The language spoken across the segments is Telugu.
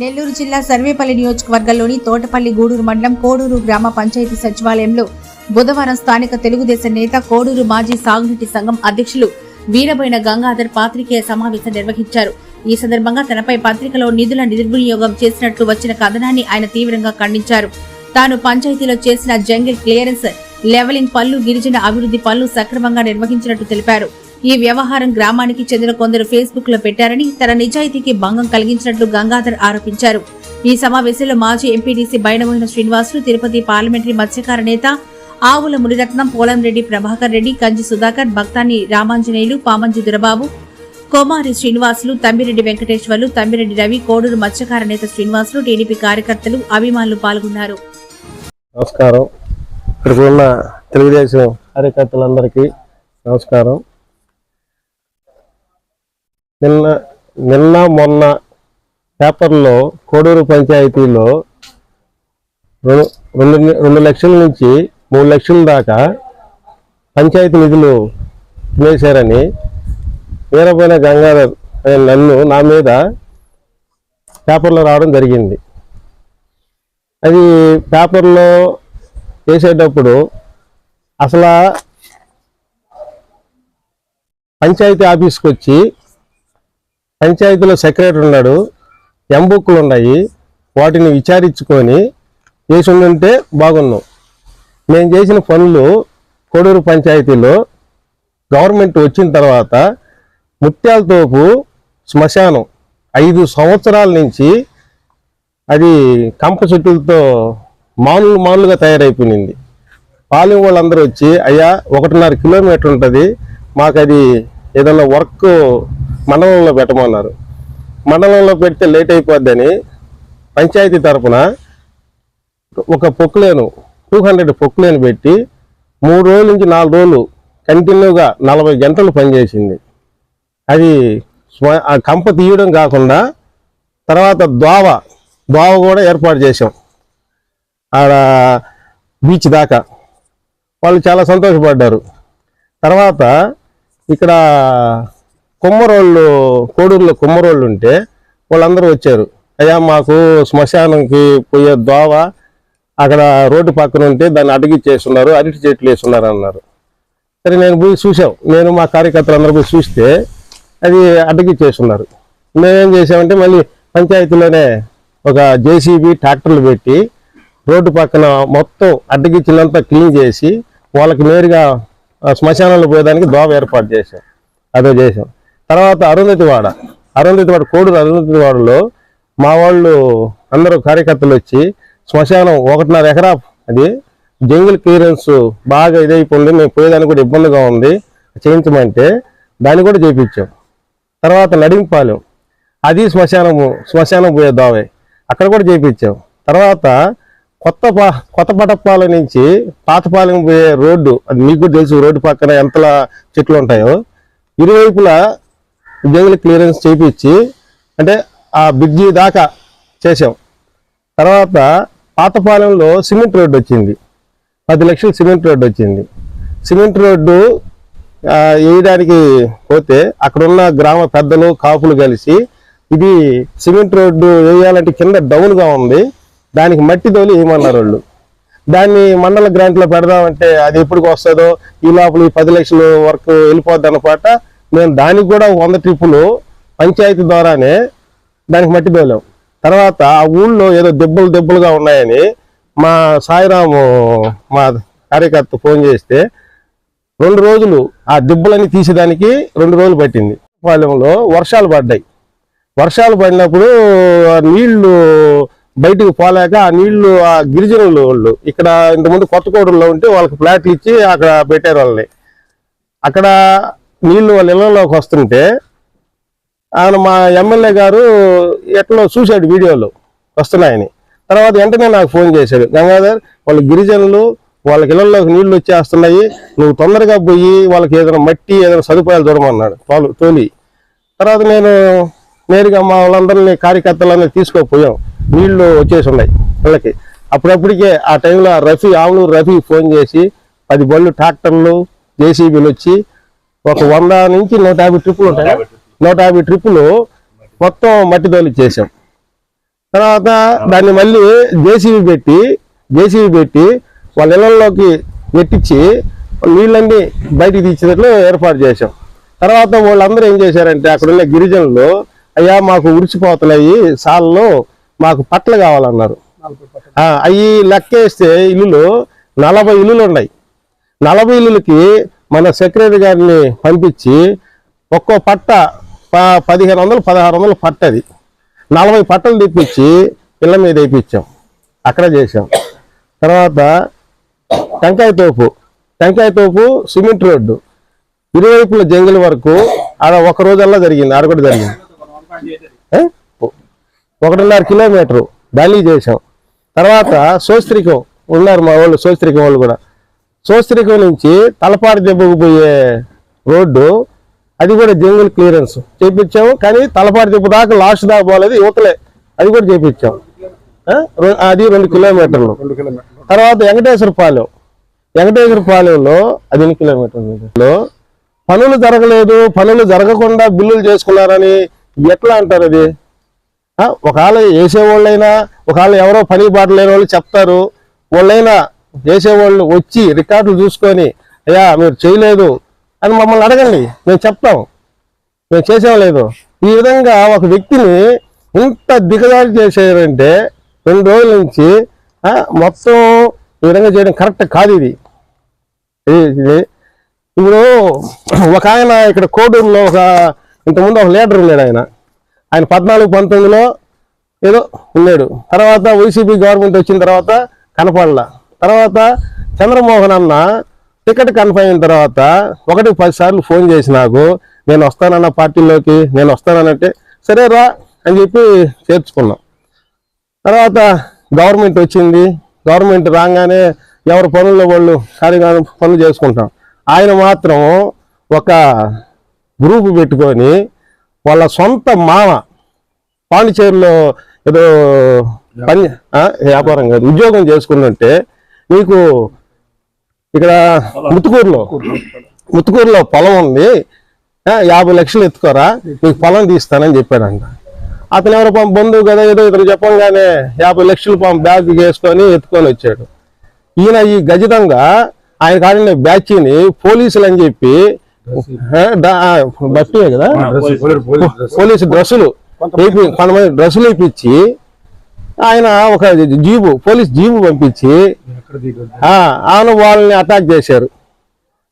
నెల్లూరు జిల్లా సర్వేపల్లి నియోజకవర్గంలోని తోటపల్లి గూడూరు మండలం కోడూరు గ్రామ పంచాయతీ సచివాలయంలో బుధవారం స్థానిక తెలుగుదేశం నేత కోడూరు మాజీ సాగునీటి సంఘం అధ్యక్షులు వీరబోయిన గంగాధర్ పాత్రికేయ సమావేశం నిర్వహించారు. ఈ సందర్భంగా తనపై పత్రికలో నిధుల దుర్వినియోగం చేసినట్లు వచ్చిన కథనాన్ని ఆయన తీవ్రంగా ఖండించారు. తాను పంచాయతీలో చేసిన జంగిల్ క్లియరెన్స్ లెవలింగ్ పనులు గిరిజన అభివృద్ధి పనులు సక్రమంగా నిర్వహించినట్టు తెలిపారు. ఈ వ్యవహారం గ్రామానికి చెందిన కొందరు ఫేస్బుక్లో పెట్టారని తన నిజాయితీకి భంగం కలిగించినట్లు గంగాధర్ ఆరోపించారు. ఈ సమావేశంలో మాజీ ఎంపీడీసీ బైనబోయిన శ్రీనివాసులు తిరుపతి పార్లమెంటరీ మత్స్యకార నేత ఆవుల మునిరత్నం పోలంరెడ్డి ప్రభాకర్ రెడ్డి కంజి సుధాకర్ భక్తాని రామాంజనేయులు పామంజి దురబాబు కోమారి శ్రీనివాసులు తమ్మిరెడ్డి వెంకటేశ్వర్లు తమ్మిరెడ్డి రవి కోడూరు మత్స్యకార నేత శ్రీనివాసులు టీడీపీ కార్యకర్తలు అభిమానులు పాల్గొన్నారు. నమస్కారం. ఇక్కడ ఉన్న తెలుగుదేశం కార్యకర్తలందరికీ నమస్కారం. నిన్న నిన్న మొన్న పేపర్లో కోడూరు పంచాయతీలో రెండు రెండు రెండు లక్షల నుంచి మూడు లక్షల దాకా పంచాయతీ నిధులు తినేశారని వీరపోయిన గంగాధర్ అనే నన్ను నా మీద పేపర్లో రావడం జరిగింది. అది పేపర్లో వేసేటప్పుడు అసలు పంచాయతీ ఆఫీస్కి వచ్చి పంచాయతీలో సెక్రటరీ ఉన్నాడు ఎంబుక్లు ఉన్నాయి వాటిని విచారించుకొని చేసి ఉంటే బాగున్నాం. మేము చేసిన పనులు కోడూరు పంచాయతీలో గవర్నమెంట్ వచ్చిన తర్వాత ముత్యాలతోపు శ్మశానం ఐదు సంవత్సరాల నుంచి అది కంప చెట్టులతో మానులు మానులుగా తయారైపోయింది. పాలెం వాళ్ళందరూ వచ్చి అయ్యా ఒకటిన్నర కిలోమీటర్ ఉంటుంది మాకు అది ఏదైనా వర్క్ మండలంలో పెట్టమన్నారు. మండలంలో పెడితే లేట్ అయిపోద్దని పంచాయతీ తరపున ఒక పొక్కులేను టూ హండ్రెడ్ పొక్కులేను పెట్టి మూడు రోజుల నుంచి నాలుగు రోజులు కంటిన్యూగా నలభై గంటలు పనిచేసింది. అది ఆ కంప తీయడం కాకుండా తర్వాత దోవ దోవ కూడా ఏర్పాటు చేసాం ఆడ బీచ్ దాకా. వాళ్ళు చాలా సంతోషపడ్డారు. తర్వాత ఇక్కడ కుమ్మరోళ్ళు కోడూరులో కుమ్మరోళ్ళు ఉంటే వాళ్ళందరూ వచ్చారు. అయ్యా మాకు శ్మశానంకి పోయే దోవ అక్కడ రోడ్డు పక్కన ఉంటే దాన్ని అడిగిచ్చేస్తున్నారు అరటి చెట్లు వేస్తున్నారు అన్నారు. సరే నేను పోయి చూసాం నేను మా కార్యకర్తలు అందరూ పోయి చూస్తే అది అడ్డగిచ్చేస్తున్నారు మేమేం చేసామంటే మళ్ళీ పంచాయతీలోనే ఒక జేసీబీ ట్రాక్టర్లు పెట్టి రోడ్డు పక్కన మొత్తం అడ్డగిచ్చినంతా క్లీన్ చేసి వాళ్ళకి నేరుగా శ్మశానంలో పోయేదానికి దోవ ఏర్పాటు చేశాం. అదో చేశాం. తర్వాత అరుంధతివాడ. అరుంధతివాడ కోడూరు అరుంధతివాడలో మా వాళ్ళు అందరూ కార్యకర్తలు వచ్చి శ్మశానం ఒకటిన్నర ఎకరా అది జంగిల్ క్లియరెన్స్ బాగా ఇదైపోయింది. మేము పోయేదానికి కూడా ఇబ్బందిగా ఉంది. చేయించమంటే దాన్ని కూడా చేయించాం తర్వాత నడింపాలెం. అది శ్మశానము శ్మశానం పోయే దావే. అక్కడ కూడా చేయించాం తర్వాత కొత్త పా కొత్త పటప్పాలెం నుంచి పాతపాలెం పోయే రోడ్డు అది మీకు కూడా తెలుసు రోడ్డు పక్కన ఎంతలా చెట్లు ఉంటాయో ఇరువైపులా జంగిల్ క్లియరెన్స్ చేయించి అంటే ఆ బ్రిడ్జి దాకా చేసాం తర్వాత పాతపాలెంలో సిమెంట్ రోడ్డు వచ్చింది. పది లక్షలు సిమెంట్ రోడ్డు వచ్చింది. సిమెంట్ రోడ్డు వేయడానికి పోతే అక్కడున్న గ్రామ పెద్దలు కాపులు కలిసి ఇది సిమెంట్ రోడ్డు వేయాలంటే కింద డౌన్గా ఉంది. దానికి మట్టి తోలి వేయమన్నారు వాళ్ళు దాన్ని మండల గ్రాంట్లో పెడదామంటే అది ఎప్పటికి వస్తుందో? ఈ లోపల ఈ పది లక్షలు వరకు వెళ్ళిపోద్ది అన్నమాట మేము దానికి కూడా వంద ట్రిప్పులు పంచాయతీ ద్వారానే దానికి మట్టి తోలాం తర్వాత ఆ ఊళ్ళో ఏదో దెబ్బలు దెబ్బలుగా ఉన్నాయని మా సాయిరాము మా కార్యకర్త ఫోన్ చేస్తే రెండు రోజులు ఆ దిబ్బలన్నీ తీసేదానికి రెండు రోజులు పట్టింది. పాలెంలో వర్షాలు పడ్డాయి. వర్షాలు పడినప్పుడు ఆ నీళ్ళు బయటకు పోలేక ఆ నీళ్ళు ఆ గిరిజనులు వాళ్ళు ఇక్కడ ఇంతకుముందు కొత్త కోడల్లో ఉంటే వాళ్ళకి ఫ్లాట్లు ఇచ్చి అక్కడ పెట్టారు వాళ్ళని. అక్కడ నీళ్ళు వాళ్ళ ఇళ్ళలోకి వస్తుంటే ఆయన మా ఎమ్మెల్యే గారు ఎట్లా చూశాడు వీడియోలు వస్తున్నాయని. తర్వాత వెంటనే నాకు ఫోన్ చేశాడు గంగాధర్ వాళ్ళ గిరిజనులు వాళ్ళకి ఇళ్ళలోకి నీళ్ళు వచ్చేస్తున్నాయి నువ్వు తొందరగా పోయి వాళ్ళకి ఏదైనా మట్టి ఏదైనా సదుపాయాలు చూడమన్నాడు తోలు తోలి. తర్వాత నేను నేరుగా మా వాళ్ళందరినీ కార్యకర్తలందరినీ తీసుకోపోయాం నీళ్ళు వచ్చేసి ఉన్నాయి వాళ్ళకి అప్పుడప్పటికే ఆ టైంలో రఫీ ఆవులు రఫీ ఫోన్ చేసి పది బళ్ళు ట్రాక్టర్లు జేసీబీలు వచ్చి ఒక వంద నుంచి నూట యాభై ట్రిప్పులు ఉంటాయి. నూట యాభై ట్రిప్పులు. మొత్తం మట్టి చేసాం. తర్వాత దాన్ని మళ్ళీ జేసీబీ పెట్టి జేసీబీ పెట్టి వాళ్ళ ఇళ్ళలోకి ఎట్టించి నీళ్ళన్నీ బయటికి తీసేటట్లు ఏర్పాటు చేశాం తర్వాత వాళ్ళందరూ ఏం చేశారంటే అక్కడ ఉన్న గిరిజనులు అయ్యా మాకు ఉడిచిపోతున్నాయి సాల్లో మాకు పట్టలు కావాలన్నారు. అవి లెక్కేస్తే ఇల్లులు నలభై ఇల్లులు ఉన్నాయి. నలభై ఇల్లులకి మన సెక్రటరీ గారిని పంపించి ఒక్కో పట్ట ప- పదిహేను వందలు పదహారు వందలు పట్టది. నలభై పట్టలు తెప్పించి పిల్ల మీద వేయించాం అక్కడ చేసాం తర్వాత టెంకాయ తోపు. టెంకాయ తోపు సిమెంట్ రోడ్డు. ఇరువైపుల జంగిల్ వరకు ఆడ ఒక రోజల్లా జరిగింది ఆడ కూడా జరిగింది. ఒకటిన్నర కిలోమీటరు దాన్ని చేసాం తర్వాత సోస్త్రికం ఉన్నారు మా వాళ్ళు సోస్త్రికం వాళ్ళు కూడా. సోస్త్రికం నుంచి తలపాడు దెబ్బకు పోయే రోడ్డు అది కూడా జంగిల్ క్లియరెన్స్. చేపించాము కానీ తలపాడు దెబ్బ దాకా లాస్ట్ దాకా పోలేదు యువతలే అది కూడా? రె- అది రెండు కిలోమీటర్లు. తర్వాత వెంకటేశ్వరపాలెం వెంకటేశ్వరపాలెంలో అది ఎన్ని కిలోమీటర్లు? పనులు జరగలేదు పనులు జరగకుండా బిల్లులు చేసుకున్నారని ఎట్లా అంటారు అది? ఒకవేళ వేసేవాళ్ళైనా ఒకవేళ ఎవరో పని బాట లేని వాళ్ళు చెప్తారు వాళ్ళైనా చేసేవాళ్ళు వచ్చి రికార్డులు చూసుకొని అయ్యా మీరు చేయలేదు అని మమ్మల్ని అడగండి. మేము చెప్తాం. మేము చేసేవాళ్ళు లేదు ఈ విధంగా ఒక వ్యక్తిని ఇంత దిగజారి చేసేయారంటే రెండు రోజుల నుంచి మొత్తం ఈ విధంగా చేయడం కరెక్ట్ కాదు ఇది. ఇది- ఇది ఇప్పుడు ఒక ఆయన ఇక్కడ కోడూరులో ఒక ఇంతకుముందు ఒక లీడర్ ఉన్నాడు ఆయన. ఆయన పద్నాలుగు పంతొమ్మిదిలో ఏదో ఉన్నాడు. తర్వాత వైసీపీ గవర్నమెంట్ వచ్చిన తర్వాత కనపడలా. తర్వాత చంద్రమోహన్ అన్న టికెట్ కన్ఫర్మ్ అయిన తర్వాత ఒకటి పది సార్లు ఫోన్ చేసి నాకు నేను వస్తానన్న పార్టీలోకి నేను వస్తానంటే సరే రా అని చెప్పి చేర్చుకున్నాం. తర్వాత గవర్నమెంట్ వచ్చింది. గవర్నమెంట్ రాగానే ఎవరి పనుల్లో వాళ్ళు సరిగా పనులు చేసుకుంటాం. ఆయన మాత్రం ఒక గ్రూప్ పెట్టుకొని వాళ్ళ సొంత మామ పాండిచేరిలో ఏదో పని వ్యాపారం కాదు ఉద్యోగం చేసుకున్నట్టే నీకు ఇక్కడ ముత్తుకూరులో. ముత్తుకూరులో పొలం ఉంది. యాభై లక్షలు ఎత్తుకోరా? నీకు పొలం తీస్తానని చెప్పాడంట. అతను ఎవరో పాపం బంధువు కదా ఏదో ఇతను చెప్పంగానే యాభై లక్షలు పాపం బ్యాగ్ వేసుకొని ఎత్తుకొని వచ్చాడు. ఈయన ఈ గజితంగా ఆయన కాడిన బ్యాచ్ని పోలీసులు అని చెప్పి బట్టియే కదా? పోలీసు డ్రెస్సులు. కొంతమంది డ్రెస్సులు వేపించి ఆయన ఒక జీబు పోలీస్ జీబు పంపించి ఆ, ఆయన వాళ్ళని అటాక్ చేశారు.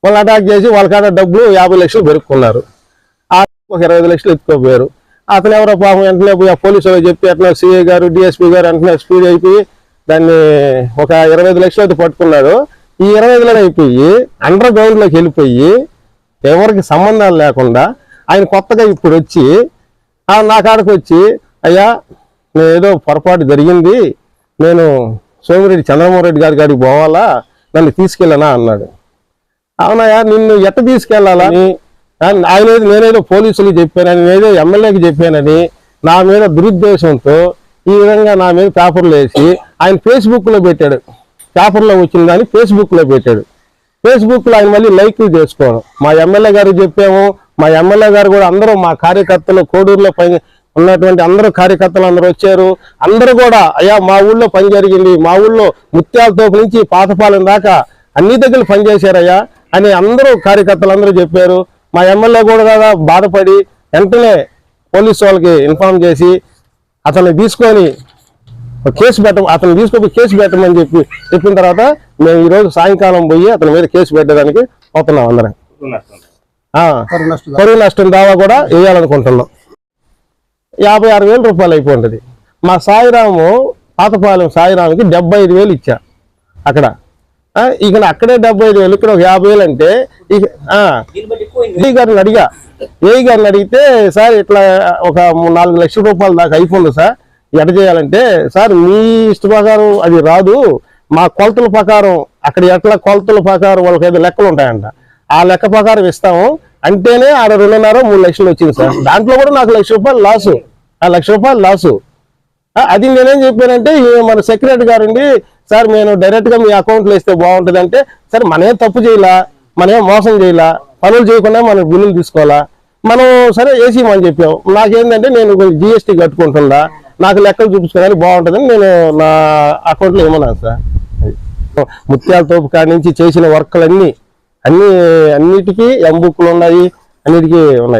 వాళ్ళని అటాక్ చేసి వాళ్ళ కాడ డబ్బులు యాభై లక్షలు పెరుక్కున్నారు. ఆ ఒక ఇరవై లక్షలు ఎత్తుకోపోయారు. అతను ఎవరో పాపం వెంటనే పోయి ఆ పోలీసు వాళ్ళు చెప్పి అట్లా సిఐ గారు డిఎస్పీ గారు వెంటనే స్పీడ్ అయిపోయి దాన్ని ఒక ఇరవై ఐదు లక్షలు అయితే పట్టుకున్నాడు. ఈ ఇరవై ఐదులో అయిపోయి అండర్ గ్రౌండ్లోకి వెళ్ళిపోయి ఎవరికి సంబంధాలు లేకుండా ఆయన కొత్తగా ఇప్పుడు వచ్చి నా కాడకు వచ్చి అయ్యా ఏదో పొరపాటు జరిగింది నేను సోమిరెడ్డి చంద్రమోహన్ రెడ్డి గారి కాడికి పోవాలా? నన్ను తీసుకెళ్ళనా? అన్నాడు. అవునయ్యా నిన్ను ఎట్ట తీసుకెళ్ళాలని ఆయన నేనేదో పోలీసులకు చెప్పానని నేనేదో ఎమ్మెల్యేకి చెప్పానని నా మీద దురుద్దేశంతో ఈ విధంగా నా మీద పేపర్లు వేసి ఆయన ఫేస్బుక్లో పెట్టాడు. పేపర్లో వచ్చిన దాన్ని ఫేస్బుక్లో పెట్టాడు. ఫేస్బుక్లో ఆయన మళ్ళీ లైక్లు చేసుకోవడం. మా ఎమ్మెల్యే గారు చెప్పాము. మా ఎమ్మెల్యే గారు కూడా అందరూ మా కార్యకర్తలు కోడూరులో పని ఉన్నటువంటి అందరూ కార్యకర్తలు అందరూ వచ్చారు. అందరూ కూడా అయ్యా మా ఊళ్ళో పని జరిగింది. మా ఊళ్ళో ముత్యాల తోపు నుంచి పాతపాలెం దాకా అన్ని దగ్గర పని చేశారయ్యా అని అందరూ కార్యకర్తలు అందరూ చెప్పారు. మా ఎమ్మెల్యే కూడా కదా బాధపడి వెంటనే పోలీసు వాళ్ళకి ఇన్ఫార్మ్ చేసి అతన్ని తీసుకొని ఒక కేసు పెట్ట అతను తీసుకొని కేసు పెట్టమని చెప్పి చెప్పిన తర్వాత మేము ఈ రోజు సాయంకాలం పోయి అతని మీద కేసు పెట్టడానికి పోతున్నాం అందరం. ఆ, పరువు నష్టం దావా కూడా వేయాలనుకుంటున్నాం. యాభై ఆరు వేల రూపాయలు అయిపోతుంది మా సాయిరాము పాతపాలెం సాయిరాముకి డెబ్బై ఐదు వేలు ఇచ్చా అక్కడ. ఇక్కడ ఇక అక్కడే డెబ్బై ఐదు వేలు ఇక్కడ ఒక యాభై వేలు అంటే ఇక ఆ, ఏ గారిని అడిగా? ఏ గారిని అడిగితే సార్ ఇట్లా ఒక నాలుగు లక్షల రూపాయలు దాకా అయిపోయింది సార్ ఎట చేయాలంటే సార్ మీ ఇష్ట ప్రకారం అది రాదు మా కొలతల ప్రకారం అక్కడ ఎట్లా కొలతల ప్రకారం వాళ్ళకి ఏదో లెక్కలు ఉంటాయంట. ఆ లెక్క ప్రకారం ఇస్తాము అంటేనే ఆడ రెండున్నర మూడు లక్షలు వచ్చింది సార్. దాంట్లో కూడా నాకు లక్ష రూపాయలు లాసు ఆ లక్ష రూపాయలు లాసు అది నేనేం చెప్పానంటే మన సెక్రటరీ గారండి సార్ నేను డైరెక్ట్గా మీ అకౌంట్లో వేస్తే ఇస్తే బాగుంటది అంటే సరే మనమే తప్పు చేయాలా? మనమేం మోసం చేయలా? పనులు చేయకుండా మనం బిల్లులు తీసుకోవాలా? మనం సరే వేసేయమని చెప్పాం. నాకేంటంటే నేను జిఎస్టీ కట్టుకుంటుందా నాకు లెక్కలు చూపించుకోవడానికి బాగుంటుందని నేను నా అకౌంట్లో ఏమన్నాను సార్. ముత్యాల తోపు కాడి నుంచి చేసిన వర్క్లన్నీ అన్ని అన్నిటికీ ఎం బుక్లు ఉన్నాయి అన్నిటికీ ఉన్నాయి.